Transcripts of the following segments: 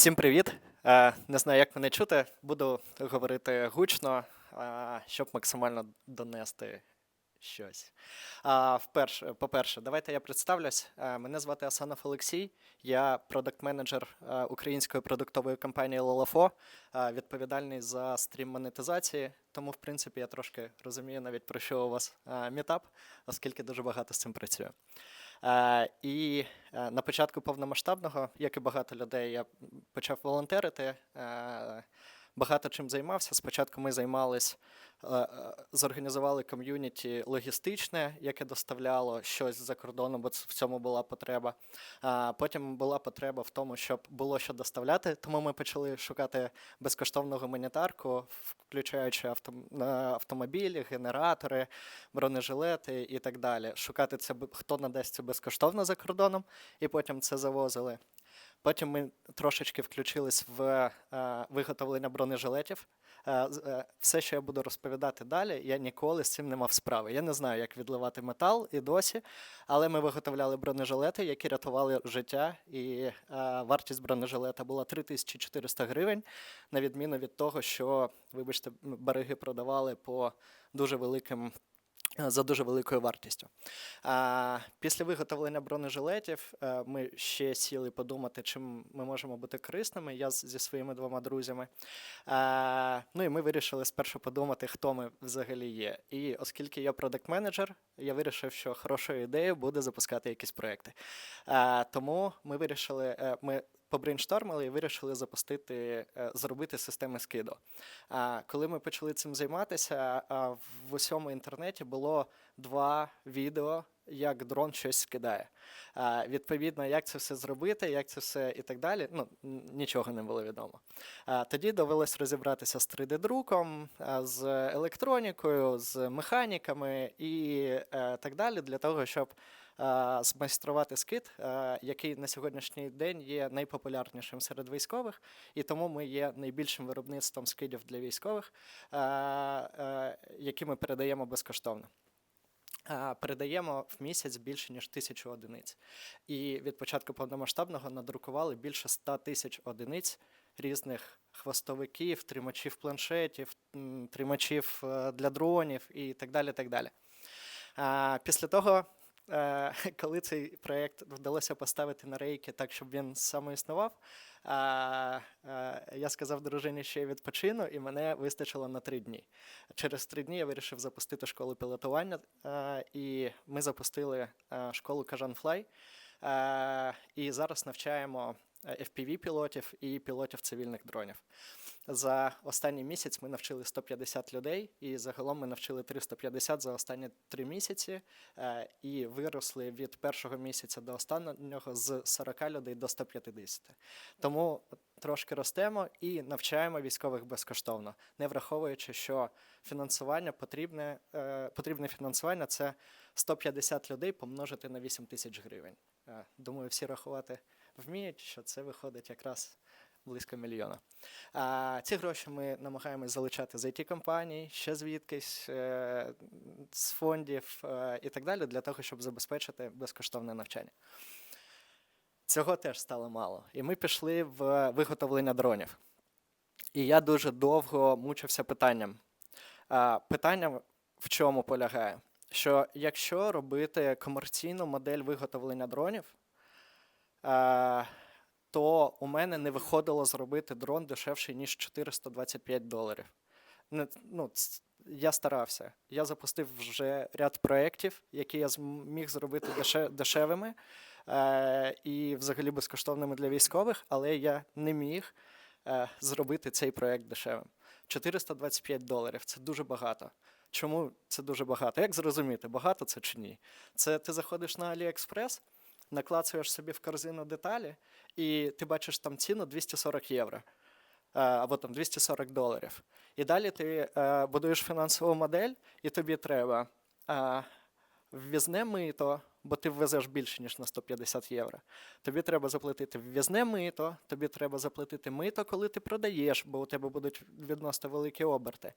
Всім привіт! Е, Не знаю, як мене чути. Буду говорити гучно, е, щоб максимально донести щось. Вперше, по-перше, давайте я представлюсь. Е, Мене звати Асанов Олексій. Я продакт-менеджер е, української продуктової компанії Лолафо, е, відповідальний за стрім монетизації. Тому, в принципі, я трошки розумію навіть про що у вас е, мітап, оскільки дуже багато з цим працюю. Е, І е, на початку повномасштабного, як і багато людей, я почав волонтерити. Багато чим займався. Спочатку ми займались, е, е, зорганізували ком'юніті логістичне, яке доставляло щось за кордоном, бо в цьому була потреба. Потім була потреба в тому, щоб було що доставляти, тому ми почали шукати безкоштовну гуманітарку, включаючи авто- автомобілі, генератори, бронежилети і так далі. Шукати це, хто надасть це безкоштовно за кордоном, і потім це завозили. Потім ми трошечки включились в е, виготовлення бронежилетів. Е, е, все, що я буду розповідати далі, я ніколи з цим не мав справи. Я не знаю, як відливати метал і досі, але ми виготовляли бронежилети, які рятували життя, і вартість бронежилета була 3400 гривень, на відміну від того, що, вибачте, м, бариги продавали по дуже великим. Е, За дуже великою вартістю. Після виготовлення бронежилетів е, ми ще сіли подумати, чим ми можемо бути корисними. Я зі своїми двома друзями. Ну і ми вирішили спершу подумати, хто ми взагалі є. І оскільки я продакт-менеджер, я вирішив, що хорошою ідеєю буде запускати якісь проекти. Тому ми вирішили, е, ми побрейнштормили і вирішили запустити, е, зробити системи скиду. А, коли ми почали цим займатися, в усьому інтернеті було два відео, як дрон щось скидає. Відповідно, як це все зробити, як це все і так далі. Ну, нічого не було відомо. Тоді довелось розібратися з 3D-друком, з електронікою, з механіками і е, так далі, для того, щоб змайструвати скид, е, який на сьогоднішній день є найпопулярнішим серед військових, і тому ми є найбільшим виробництвом скидів для військових, е, е, які ми передаємо безкоштовно. Передаємо в місяць більше ніж тисячу одиниць. І від початку повномасштабного надрукували більше 100 тисяч одиниць різних хвостовиків, тримачів планшетів, тримачів е, для дронів і так далі. Так далі. Після того, е, коли цей проєкт вдалося поставити на рейки так, щоб він самоіснував, е, я сказав дружині, що я відпочину, і мене вистачило на три дні. Через три дні я вирішив запустити школу пілотування, е, і ми запустили е, школу Кажанфлай. Е, І зараз навчаємо FPV-пілотів і пілотів цивільних дронів. За останній місяць ми навчили 150 людей, і загалом ми навчили 350 за останні три місяці, е, і виросли від першого місяця до останнього з 40 людей до 150. Тому трошки ростемо і навчаємо військових безкоштовно, не враховуючи, що фінансування потрібне, е, потрібне фінансування це 150 людей помножити на 8 тисяч гривень. Е, Думаю, всі рахувати вміють, що це виходить якраз близько мільйона. А ці гроші ми намагаємось залучати з it компаній ще звідкись, е, з фондів е, і так далі, для того, щоб забезпечити безкоштовне навчання. Цього теж стало мало. І ми пішли в виготовлення дронів. І я дуже довго мучився питанням. Питання в чому полягає? Що якщо робити комерційну модель виготовлення дронів, то у мене не виходило зробити дрон дешевший, ніж 425 доларів. Ну, я старався. Я запустив вже ряд проєктів, які я зміг зробити дешевими е, і взагалі безкоштовними для військових, але я не міг е, зробити цей проєкт дешевим. 425 доларів це дуже багато. Чому це дуже багато? Як зрозуміти, багато це чи ні? Це ти заходиш на AliExpress, наклацуєш собі в корзину деталі, і ти бачиш там ціну 240 євро. Або там 240 доларів. І далі ти е, будуєш фінансову модель, і тобі треба ввізне мито, бо ти ввезеш більше, ніж на 150 євро. Тобі треба заплатити ввізне мито, тобі треба заплатити мито, коли ти продаєш, бо у тебе будуть відносно великі оберти.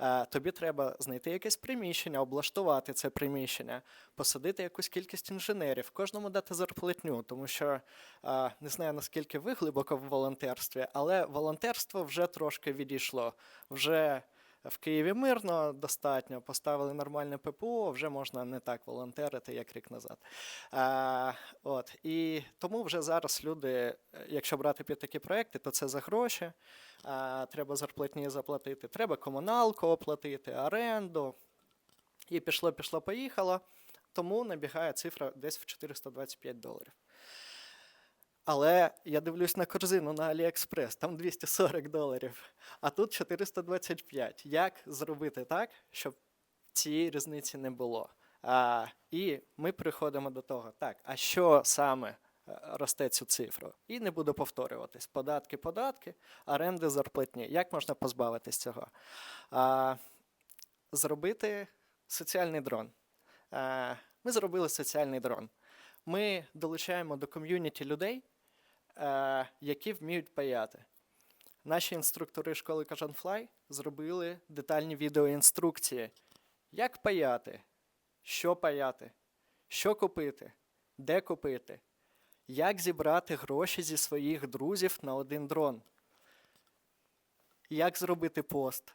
Е, Тобі треба знайти якесь приміщення, облаштувати це приміщення, посадити якусь кількість інженерів, кожному дати зарплатню, тому що е, не знаю наскільки ви глибоко в волонтерстві, але волонтерство вже трошки відійшло. Вже в Києві мирно достатньо, поставили нормальне ППО, вже можна не так волонтерити, як рік назад. А, от, і тому вже зараз люди, якщо брати під такі проекти, то це за гроші. А, треба зарплатні заплатити, треба комуналку оплатити, оренду. І пішло, пішло, поїхало. Тому набігає цифра десь в 425 доларів. Але я дивлюсь на корзину на AliExpress, там 240 доларів, а тут 425. Як зробити так, щоб цієї різниці не було? А, і ми приходимо до того, так, а що саме е, росте цю цифру? І не буду повторюватись. Податки, податки, оренди, зарплатні. Як можна позбавитись цього? А, зробити соціальний дрон. А, ми зробили соціальний дрон. Ми долучаємо до ком'юніті людей, е, які вміють паяти. Наші інструктори школи Кажанфлай зробили детальні відеоінструкції, як паяти, що паяти, що купити, де купити, як зібрати гроші зі своїх друзів на один дрон, як зробити пост,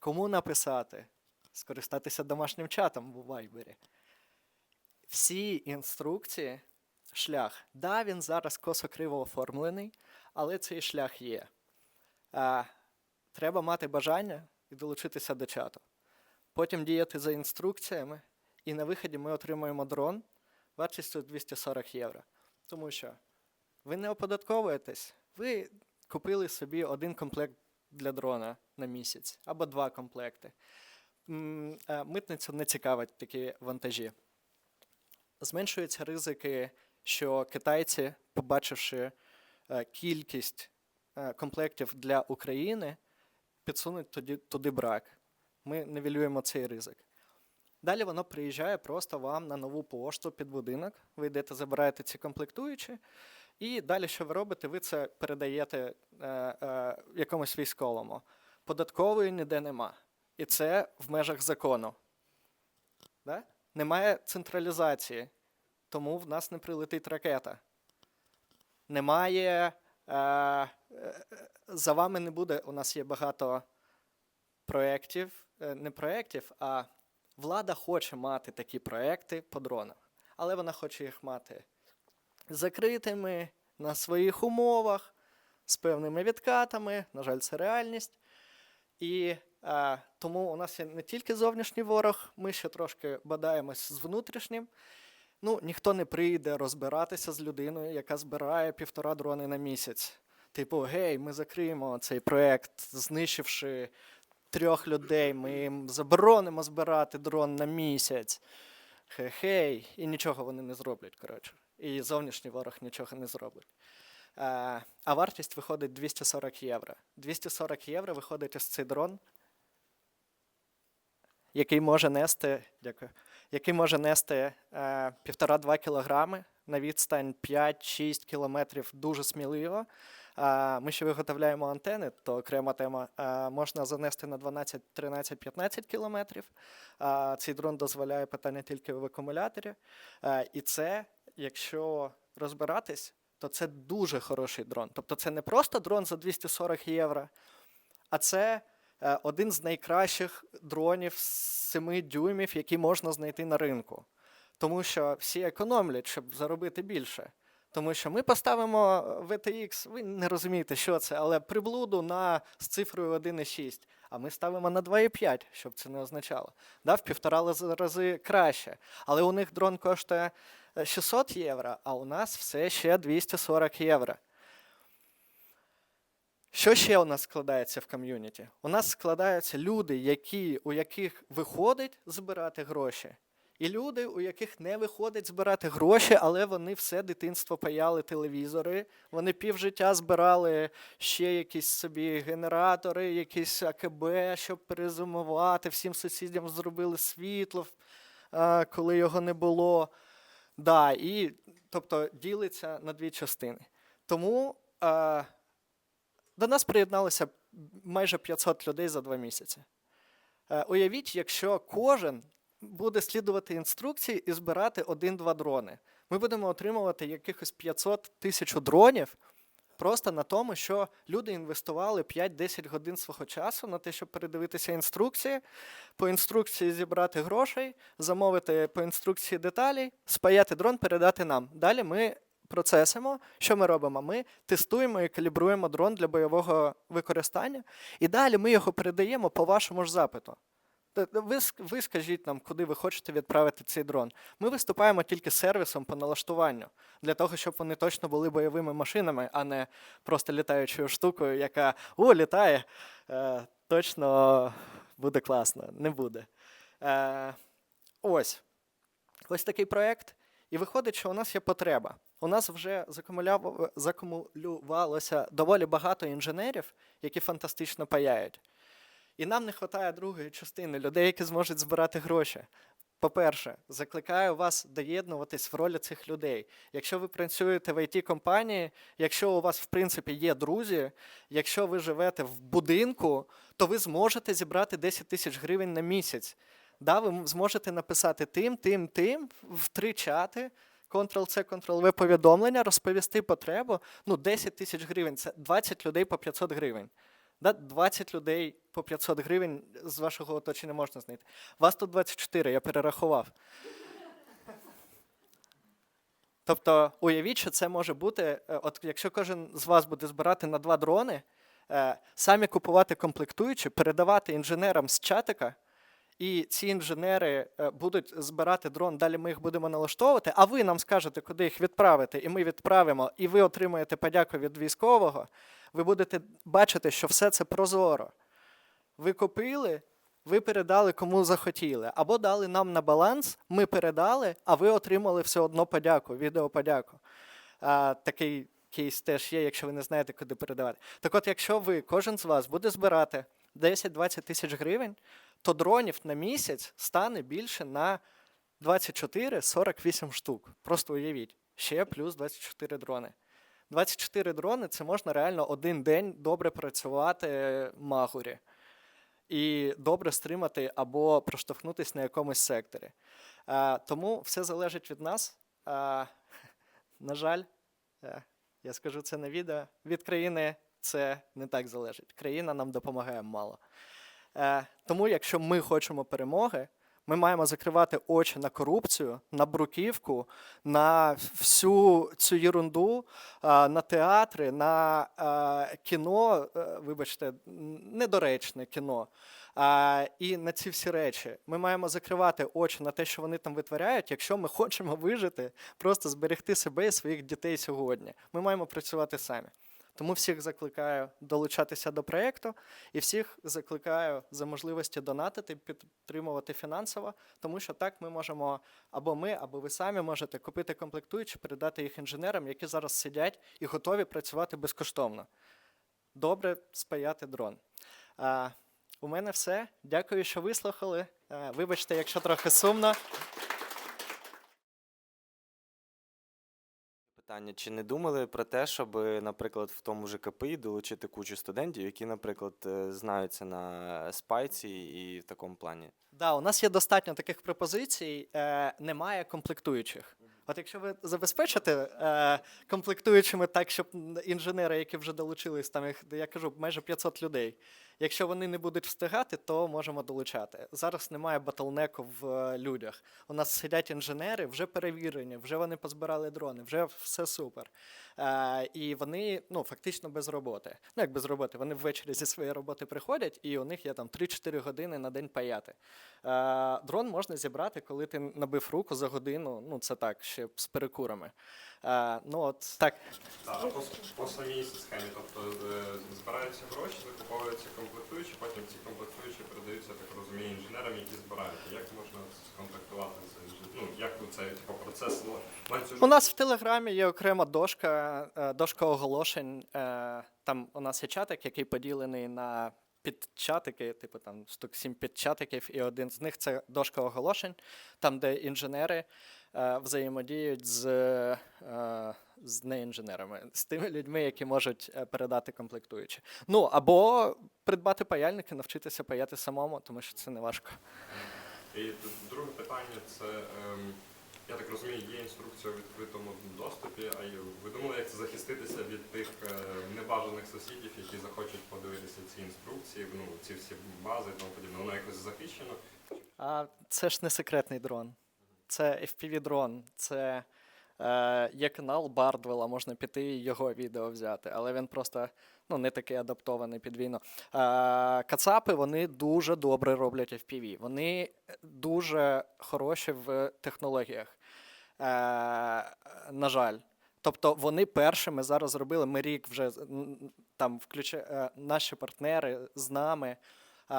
кому написати, скористатися домашнім чатом у Вайбері. Всі інструкції, шлях. Да, він зараз косо-криво оформлений, але цей шлях є. А, треба мати бажання і долучитися до чату. Потім діяти за інструкціями, і на виході ми отримуємо дрон вартістю 240 євро. Тому що ви не оподатковуєтесь, ви купили собі один комплект для дрона на місяць або два комплекти. Митницю не цікавить такі вантажі. Зменшуються ризики, що китайці, побачивши е, кількість е, комплектів для України, підсунуть туди, туди брак. Ми нівелюємо цей ризик. Далі воно приїжджає просто вам на нову пошту під будинок. Ви йдете, забираєте ці комплектуючі, і далі, що ви робите, ви це передаєте е, е, якомусь військовому. Податкової ніде нема. І це в межах закону. Да? Немає централізації, тому в нас не прилетить ракета. Немає. Е, е, за вами не буде. У нас є багато проєктів, е, не проєктів, а влада хоче мати такі проєкти по дронах. Але вона хоче їх мати закритими на своїх умовах, з певними відкатами. На жаль, це реальність. І а, тому у нас є не тільки зовнішній ворог, ми ще трошки бадаємось з внутрішнім. Ну, ніхто не прийде розбиратися з людиною, яка збирає півтора дрони на місяць. Типу, гей, ми закриємо цей проект, знищивши трьох людей, ми їм заборонимо збирати дрон на місяць. Хе-хей, і нічого вони не зроблять, коротше. І зовнішній ворог нічого не зробить. Е, а вартість виходить 240 євро. 240 євро виходить ось цей дрон, який може нести, дякую, який може нести е, 1,5-2 кілограми на відстань 5-6 кілометрів дуже сміливо. Е, ми ще виготовляємо антени, то окрема тема. Е, можна занести на 12, 13, 15 кілометрів. Е, цей дрон дозволяє питання тільки в акумуляторі. Е, і це, якщо розбиратись, то це дуже хороший дрон. Тобто це не просто дрон за 240 євро, а це е, один з найкращих дронів з 7 дюймів, які можна знайти на ринку. Тому що всі економлять, щоб заробити більше. Тому що ми поставимо VTX, ви не розумієте, що це, але приблуду на з цифрою 1,6, а ми ставимо на 2,5, щоб це не означало. Да, в півтора рази краще. Але у них дрон коштує е, 600 євро, а у нас все ще 240 євро. Що ще у нас складається в ком'юніті? У нас складаються люди, які, у яких виходить збирати гроші, і люди, у яких не виходить збирати гроші, але вони все дитинство паяли телевізори, вони півжиття збирали ще якісь собі генератори, якісь АКБ, щоб перезимувати, всім сусідям зробили світло, коли його не було. Да, і тобто ділиться на дві частини. Тому е, до нас приєдналося майже 500 людей за два місяці. Е, уявіть, якщо кожен буде слідувати інструкції і збирати один-два дрони. Ми будемо отримувати якихось 500 тисяч дронів просто на тому, що люди інвестували 5-10 годин свого часу на те, щоб передивитися інструкції, по інструкції зібрати грошей, замовити по інструкції деталі, спаяти дрон, передати нам. Далі ми процесимо. Що ми робимо? Ми тестуємо і калібруємо дрон для бойового використання, і далі ми його передаємо по вашому ж запиту. Ви, ви скажіть нам, куди ви хочете відправити цей дрон. Ми виступаємо тільки сервісом по налаштуванню, для того, щоб вони точно були бойовими машинами, а не просто літаючою штукою, яка о, літає. Е, точно буде класно. Не буде. Е, ось. Ось такий проєкт. І виходить, що у нас є потреба. У нас вже закумулювалося доволі багато інженерів, які фантастично паяють. І нам не вистачає другої частини людей, які зможуть збирати гроші. По-перше, закликаю вас доєднуватись в ролі цих людей. Якщо ви працюєте в it компанії якщо у вас в принципі є друзі, якщо ви живете в будинку, то ви зможете зібрати 10 тисяч гривень на місяць. Да, ви зможете написати тим, тим, тим в три чати. Ctrl-C, Ctrl-V повідомлення, розповісти потребу. Ну, 10 тисяч гривень це 20 людей по 500 гривень. Да, 20 людей по 500 гривень з вашого оточення можна знайти. Вас тут 24, я перерахував. Тобто, уявіть, що це може бути, е, от якщо кожен з вас буде збирати на два дрони, е, самі купувати комплектуючі, передавати інженерам з чатика, і ці інженери е, будуть збирати дрон, далі ми їх будемо налаштовувати, а ви нам скажете, куди їх відправити, і ми відправимо, і ви отримаєте подяку від військового, ви будете бачити, що все це прозоро. Ви купили, ви передали кому захотіли, або дали нам на баланс, ми передали, а ви отримали все одно подяку, відеоподяку. А, такий кейс теж є, якщо ви не знаєте, куди передавати. Так от, якщо ви, кожен з вас буде збирати 10-20 тисяч гривень, то дронів на місяць стане більше на 24-48 штук. Просто уявіть, ще плюс 24 дрони. 24 дрони це можна реально один день добре працювати магурі і добре стримати або проштовхнутися на якомусь секторі. А, тому все залежить від нас. А, на жаль, е, я скажу це на відео. Від країни це не так залежить. Країна нам допомагає мало. Е, тому, якщо ми хочемо перемоги, ми маємо закривати очі на корупцію, на бруківку, на всю цю єрунду, на театри, на кіно, е, вибачте, недоречне кіно. А, і на ці всі речі ми маємо закривати очі на те, що вони там витворяють, якщо ми хочемо вижити, просто зберегти себе і своїх дітей сьогодні. Ми маємо працювати самі. Тому всіх закликаю долучатися до проєкту і всіх закликаю за можливості донатити, підтримувати фінансово, тому що так ми можемо або ми, або ви самі можете купити комплектуючі, передати їх інженерам, які зараз сидять і готові працювати безкоштовно. Добре спаяти дрон. А, у мене все. Дякую, що вислухали. Вибачте, якщо трохи сумно. Питання: чи не думали про те, щоб, наприклад, в тому же КПІ долучити кучу студентів, які, наприклад, е, знаються на спайці і в такому плані? Да, у нас є достатньо таких пропозицій, е, немає комплектуючих. От якщо ви забезпечите е, комплектуючими так, щоб інженери, які вже долучились, там їх, я кажу, майже 500 людей. Якщо вони не будуть встигати, то можемо долучати. Зараз немає батлнеку в е, людях. У нас сидять інженери, вже перевірені, вже вони позбирали дрони, вже все супер. Е, і вони ну, фактично без роботи. Ну, як без роботи, вони ввечері зі своєї роботи приходять, і у них є там 3-4 години на день паяти. Е, дрон можна зібрати, коли ти набив руку за годину. Ну, це так, ще з перекурами. Ну, от так. Так, по, по самій схемі, тобто е, збираються гроші, закуповуються комплектуючі, потім ці комплектуючі передаються, так розумію, інженерам, які збирають. Як можна сконтактувати з? Ну, як цей типу, процес ну, ланцюжок? У нас в Телеграмі є окрема дошка, е, дошка оголошень. Е, Там у нас є чатик, який поділений на підчатики, типу там штук сім підчатиків, і один з них це дошка оголошень, там, де інженери е, взаємодіють з, е, з неінженерами, з тими людьми, які можуть е, передати комплектуючі. Ну або придбати паяльники, навчитися паяти самому, тому що це не важко. І друге питання це, ем, я так розумію, є інструкція у відкритому доступі, а ви думали, як це захиститися від тих е, небажаних сусідів, які захочуть подивитися ці інструкції, ну, ці всі бази і тому подібне. Воно якось захищено. А це ж не секретний дрон. Це FPV-дрон. Це е, є канал Бардвелла, можна піти і його відео взяти, але він просто ну, не такий адаптований під війну. Е, кацапи вони дуже добре роблять FPV. Вони дуже хороші в технологіях. Е, на жаль. Тобто вони першими зараз зробили. Ми рік вже там включає наші партнери з нами.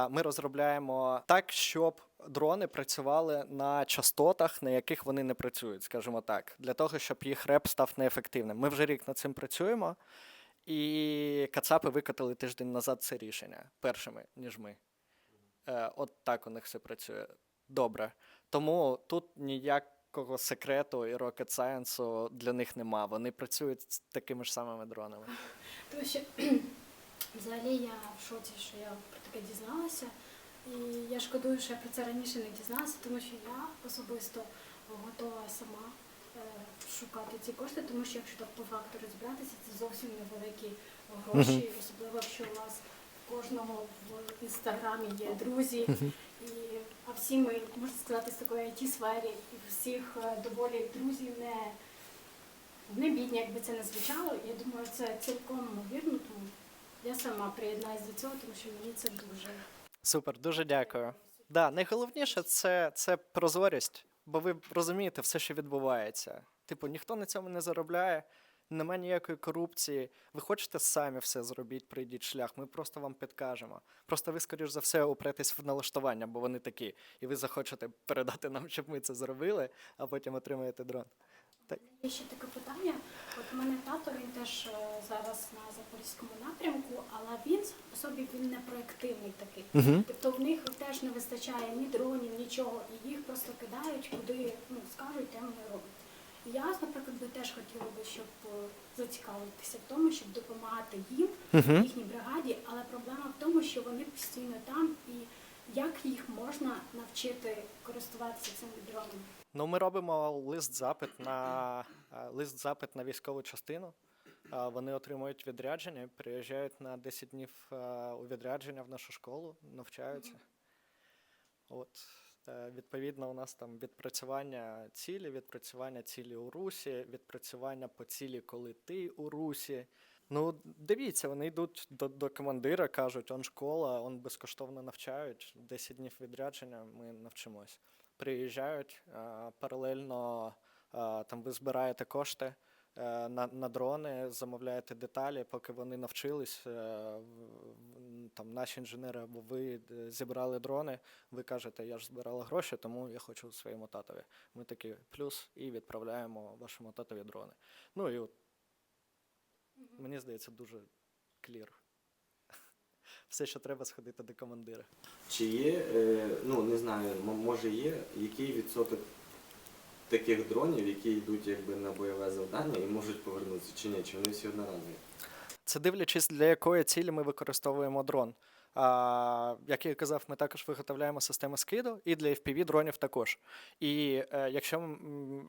Ми розробляємо так, щоб дрони працювали на частотах, на яких вони не працюють, скажімо так, для того, щоб їх реп став неефективним. Ми вже рік над цим працюємо, і Кацапи викатали тиждень назад це рішення першими, ніж ми. Е, От так у них все працює. Добре. Тому тут ніякого секрету і rocket science для них нема. Вони працюють з такими ж самими дронами. Тому що взагалі я в шоці, що я про таке дізналася. І я шкодую, що я про це раніше не дізналася, тому що я особисто готова сама е, шукати ці кошти, тому що якщо так по факту розібратися, це зовсім невеликі гроші, особливо якщо у вас в кожного в інстаграмі є друзі, і, а всі ми, можна сказати, з такої it сфері, і всіх е, доволі друзів не не бідні, якби це не звучало. Я думаю, це цілком ймовірно, я сама приєднаюсь до цього, тому що мені це дуже. Супер, дуже дякую. Да, найголовніше це, це прозорість, бо ви розумієте все, що відбувається. Типу, ніхто на цьому не заробляє, немає ніякої корупції. Ви хочете самі все зробіть, пройдіть шлях. Ми просто вам підкажемо. Просто ви, скоріш за все, упретесь в налаштування, бо вони такі, і ви захочете передати нам, щоб ми це зробили, а потім отримаєте дрон. Так. Є ще таке питання. От у мене тато він теж е, зараз на запорізькому напрямку, але він по собі він не проєктивний такий. Угу. Тобто в них теж не вистачає ні дронів, нічого, і їх просто кидають, куди ну, скажуть, те вони роблять. Я, наприклад, би теж хотіла би, щоб е, зацікавитися в тому, щоб допомагати їм, Угу. їхній бригаді, але проблема в тому, що вони постійно там, і як їх можна навчити користуватися цими дронами. Ну, ми робимо лист-запит на е, лист-запит на військову частину. Вони отримують відрядження, приїжджають на 10 днів у відрядження в нашу школу, навчаються. От, е, відповідно, у нас там відпрацювання цілі, відпрацювання цілі у русі, відпрацювання по цілі, коли ти у русі. Ну, дивіться, вони йдуть до, до командира, кажуть, он школа, он безкоштовно навчають. 10 днів відрядження ми навчимось приїжджають паралельно. А, Там ви збираєте кошти е, на, на дрони, замовляєте деталі, поки вони навчились. е, Там наші інженери або ви е, зібрали дрони. Ви кажете, я ж збирала гроші, тому я хочу своєму татові. Ми такі плюс і відправляємо вашому татові дрони. Ну і от мені здається, дуже клір. Все, що треба, сходити до командира. Чи є, е, ну не знаю, може є, який відсоток таких дронів, які йдуть якби на бойове завдання і можуть повернутися, чи ні, чи вони всі одноразові? Це дивлячись, для якої цілі ми використовуємо дрон. А, як я казав, ми також виготовляємо системи скиду і для FPV дронів також. І е, якщо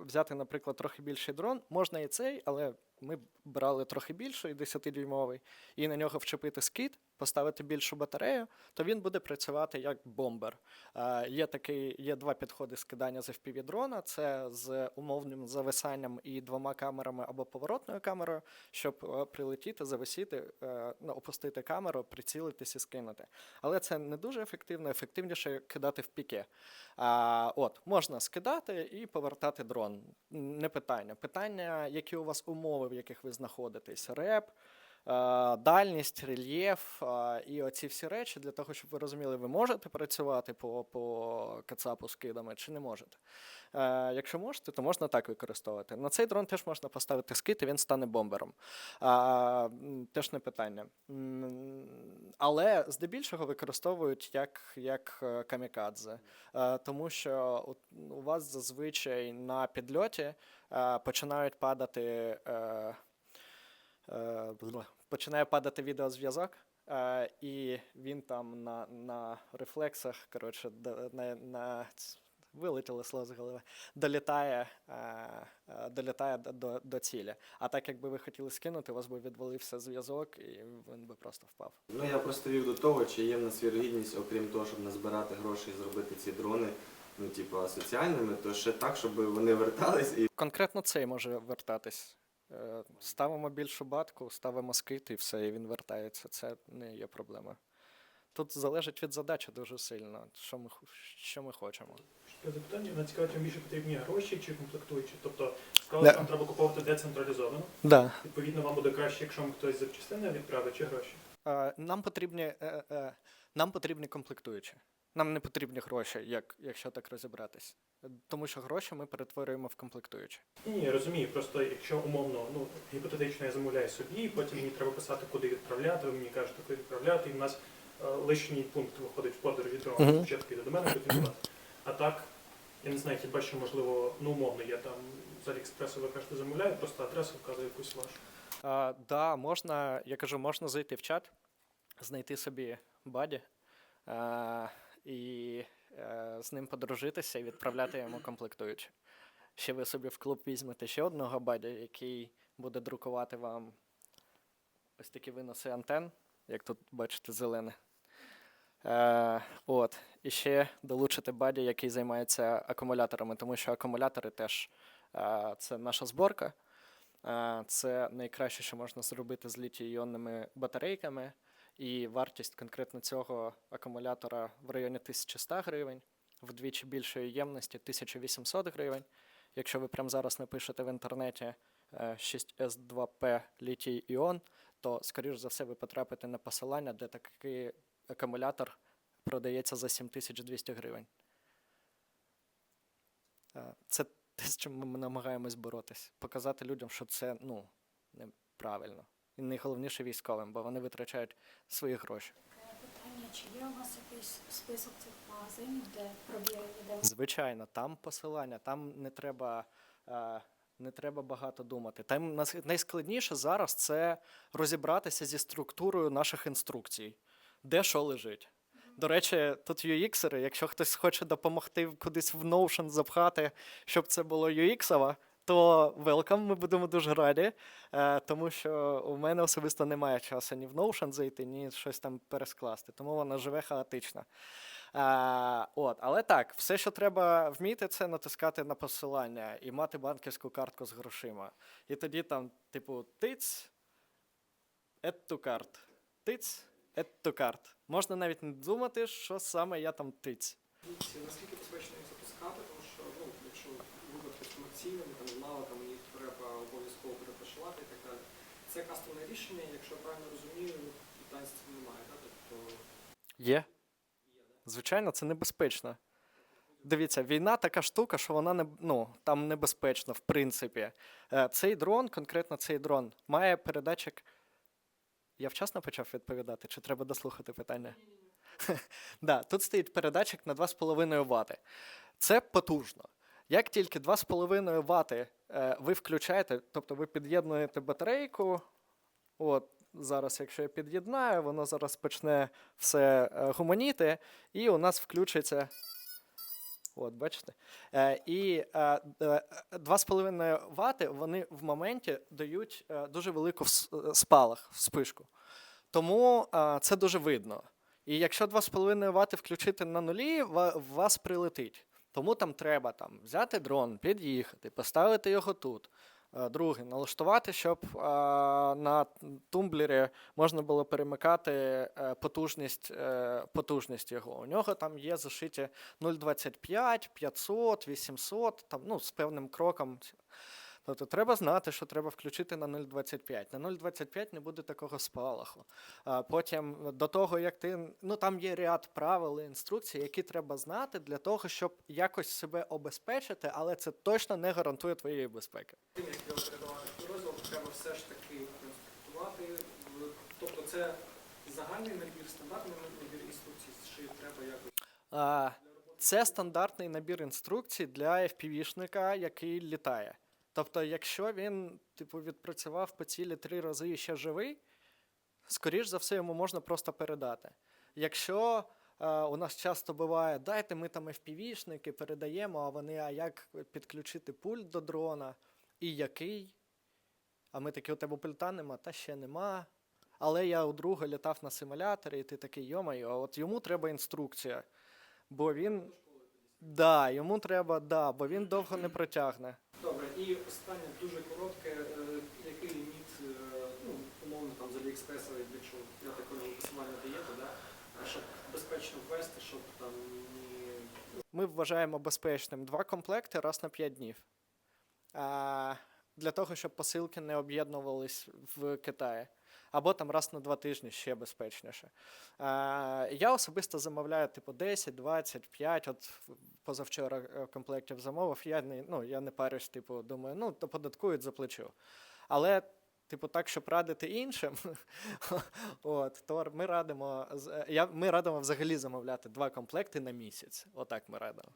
взяти, наприклад, трохи більший дрон, можна і цей, але ми брали трохи більший, 10-дюймовий, і на нього вчепити скид, поставити більшу батарею, то він буде працювати як бомбер. Е, є, такий, є два підходи скидання з FPV дрона: це з умовним зависанням і двома камерами або поворотною камерою, щоб е, прилетіти, зависіти, е, ну, опустити камеру, прицілитись і скинути. Але це не дуже ефективно, ефективніше кидати в піке. А, от, можна скидати і повертати дрон. Не питання. Питання, які у вас умови, в яких ви знаходитесь, реп. Е, Дальність, рельєф е, і оці всі речі для того, щоб ви розуміли, ви можете працювати по, по кацапу з кидами чи не можете. Е, Якщо можете, то можна так використовувати. На цей дрон теж можна поставити скид, і він стане бомбером. Теж не питання. Але здебільшого використовують як, як камікадзе, тому що у, у вас зазвичай на підльоті починають падати. Е, починає падати відеозв'язок, е, і він там на, на рефлексах, коротше, на, на слово з голови, долітає, е, е, долітає до, до, до цілі. А так, якби ви хотіли скинути, у вас би відвалився зв'язок, і він би просто впав. Ну я просто вів до того, чи є в нас вірогідність, окрім того, щоб назбирати гроші і зробити ці дрони, ну типу, соціальними, то ще так, щоб вони вертались і Конкретно цей може вертатись. Е, Ставимо більшу батку, ставимо скит і все, і він вертається. Це не є проблема. Тут залежить від задачі дуже сильно, що ми, що ми хочемо. Запитання, мене цікавить, вам більше потрібні гроші чи комплектуючі? Тобто, сказали, що вам треба купувати децентралізовано. Да. Відповідно, вам буде краще, якщо вам хтось запчастини відправить чи гроші. Е, Нам потрібні, е, нам потрібні комплектуючі. Нам не потрібні гроші, як, якщо так розібратись. Е, Тому що гроші ми перетворюємо в комплектуючі. Ні, ні, розумію. Просто якщо умовно, ну гіпотетично я замовляю собі, і потім мені треба писати, куди відправляти. Ви мені кажете, куди відправляти, і в нас е, лишній пункт виходить в подорожі дрон. Мгм. Спочатку йде до мене, потім до вас. А так, я не знаю, хіба що можливо, ну умовно, я там з Аліекспресу, ви кажете, замовляю, просто адресу вказую якусь вашу. А, да, можна, я кажу, можна зайти в чат, знайти собі баді а, і е, з ним подружитися і відправляти йому комплектуючі. Ще ви собі в клуб візьмете ще одного баді, який буде друкувати вам ось такі виноси антен, як тут бачите, зелене. Е, от. І ще долучити баді, який займається акумуляторами, тому що акумулятори теж е, це наша зборка. Е, Це найкраще, що можна зробити з літій-іонними батарейками. І вартість конкретно цього акумулятора в районі 1100 гривень, вдвічі більшої ємності 1800 гривень. Якщо ви прямо зараз напишете в інтернеті е, 6S2P літій-іон, то, скоріш за все, ви потрапите на посилання, де такий акумулятор продається за 7200 гривень. Е, Це те, з чим ми намагаємось боротись. Показати людям, що це ну, неправильно. І найголовніше військовим, бо вони витрачають свої гроші. Питання, чи є у вас якийсь список цих магазинів, де пробіги, де Звичайно, там посилання, там не треба, е, не треба багато думати. Там найскладніше зараз це розібратися зі структурою наших інструкцій, де що лежить. До речі, тут UX-ери, якщо хтось хоче допомогти кудись в Notion запхати, щоб це було UX-ово, то welcome, ми будемо дуже раді, е, тому що у мене особисто немає часу ні в Notion зайти, ні щось там перескласти, тому воно живе хаотично. А, от, але так, все, що треба вміти, це натискати на посилання і мати банківську картку з грошима. І тоді там, типу, тиць, to cart, тиць, to cart. Можна навіть не думати, що саме я там тиць. Наскільки безпечно їх запускати, тому що ну, якщо комерційними там, навиками, їх треба обов'язково перепрошувати і так далі. Це кастомне рішення, якщо я правильно розумію, питань з цим немає, так? Тобто Є. Звичайно, це небезпечно. Дивіться, війна така штука, що вона не ну, там небезпечна, в принципі. Е, Цей дрон, конкретно цей дрон, має передатчик. Я вчасно почав відповідати, чи треба дослухати питання? да, тут стоїть передатчик на 2,5 Вт. Це потужно. Як тільки 2,5 Вт е, ви включаєте, тобто ви під'єднуєте батарейку, от зараз, якщо я під'єднаю, воно зараз почне все е, гуманіти, і у нас включиться. От, бачите? Е, і е, е, 2,5 Вт вони в моменті дають е, дуже велику е, спалах, вспишку. Тому е, це дуже видно. І якщо 2,5 Вт включити на нулі, в вас прилетить. Тому там треба там, взяти дрон, під'їхати, поставити його тут. Е, Друге, налаштувати, щоб е, на тумблері можна було перемикати е, потужність, потужність його. У нього там є зашиті 0,25, 500, 800, там, ну, з певним кроком. Тобто треба знати, що треба включити на 0,25. На 0,25 не буде такого спалаху. А потім до того, як ти. Ну там є ряд правил і інструкцій, які треба знати для того, щоб якось себе обезпечити, але це точно не гарантує твоєї безпеки. тим, як розділ, треба все ж таки конструктувати. Тобто це загальний набір, стандартний набір інструкцій, чи треба якось А? Це стандартний набір інструкцій для FPV-шника, який літає. Тобто, якщо він типу, відпрацював по цілі три рази і ще живий, скоріш за все, йому можна просто передати. Якщо е, у нас часто буває, дайте ми там FPV-шники передаємо, а вони, а як підключити пульт до дрона, і який? А ми такі, у тебе пульта нема, та ще нема. Але я у друга літав на симуляторі, і ти такий, йомайо, а от йому треба інструкція. Бо він. Да, йому треба, да, бо він довго не протягне. І останнє дуже коротке, е, який ліміт, е, ну, умовно там з Аліекспреса, якщо я так розумію, максимально даєте, да? Щоб безпечно ввести, щоб там ні Ми вважаємо безпечним два комплекти раз на 5 днів. А, для того, щоб посилки не об'єднувались в Китаї. Або там раз на два тижні ще безпечніше. А, я особисто замовляю типу 10, 20, 5. От позавчора е, комплектів замовив. Я не, ну, я не парюсь, типу, думаю, ну, то податкують заплачу. Але, типу, так, щоб радити іншим, от, то ми радимо, я, ми радимо взагалі замовляти два комплекти на місяць. Отак ми радимо.